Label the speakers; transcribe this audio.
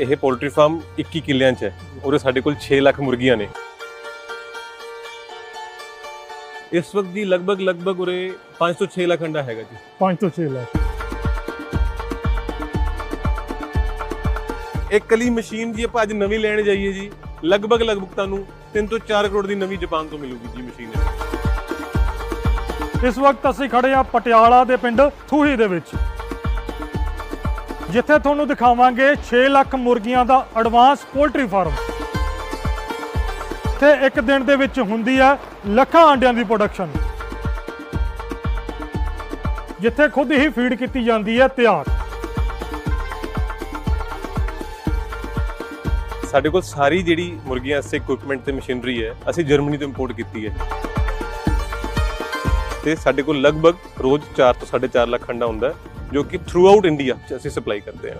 Speaker 1: ਇਹ poultry farm 21 ਕਿੱਲਿਆਂ 'ਚ ਹੈ ਔਰ ਸਾਡੇ ਕੋਲ 6 ਲੱਖ ਮੁਰਗੀਆਂ ਨੇ। ਇਸ ਵਕਤ ਦੀ ਲਗਭਗ ਲਗਭਗ ਉਰੇ 5 ਤੋਂ 6 ਲੱਖ ਅੰਡਾ ਹੈਗਾ ਜੀ।
Speaker 2: 5 ਤੋਂ 6 ਲੱਖ।
Speaker 1: ਇੱਕ ਕਲੀ ਮਸ਼ੀਨ ਜੀ ਆਪਾਂ ਅੱਜ ਨਵੀਂ ਲੈਣ ਜਾਈਏ ਜੀ। ਲਗਭਗ ਲਗਭਗ ਤੁਹਾਨੂੰ 3 ਤੋਂ 4 ਕਰੋੜ ਦੀ ਨਵੀਂ ਜਾਪਾਨ ਤੋਂ ਮਿਲੂਗੀ ਜੀ ਮਸ਼ੀਨ।
Speaker 2: ਇਸ ਵਕਤ ਅਸੀਂ ਖੜੇ ਆ ਪਟਿਆਲਾ ਦੇ ਪਿੰਡ ਥੂਹੀ ਦੇ ਵਿੱਚ। ਜਿੱਥੇ ਤੁਹਾਨੂੰ ਦਿਖਾਵਾਂਗੇ 6 ਲੱਖ ਮੁਰਗੀਆਂ ਦਾ ਐਡਵਾਂਸ ਪੋਲਟਰੀ ਫਾਰਮ ਤੇ ਇੱਕ ਦਿਨ ਦੇ ਵਿੱਚ ਹੁੰਦੀ ਹੈ ਲੱਖਾਂ ਆਂਡਿਆਂ ਦੀ ਪ੍ਰੋਡਕਸ਼ਨ ਜਿੱਥੇ ਖੁਦ ਹੀ ਫੀਡ ਕੀਤੀ ਜਾਂਦੀ ਹੈ ਤਿਆਰ।
Speaker 1: ਸਾਡੇ ਕੋਲ ਸਾਰੀ ਜਿਹੜੀ ਮੁਰਗੀਆਂ ਵਾਸਤੇ ਇਕਵਿਪਮੈਂਟ ਤੇ ਮਸ਼ੀਨਰੀ ਹੈ, ਅਸੀਂ ਜਰਮਨੀ ਤੋਂ ਇੰਪੋਰਟ ਕੀਤੀ ਹੈ। ਤੇ ਸਾਡੇ ਕੋਲ ਲਗਭਗ ਰੋਜ਼ 4 ਤੋਂ 4.5 ਲੱਖ ਅੰਡਾ ਹੁੰਦਾ ਹੈ। ਜੋ ਕਿ ਥਰੂ ਆਊਟ ਇੰਡੀਆ ਅਸੀਂ ਸਪਲਾਈ ਕਰਦੇ ਹਾਂ।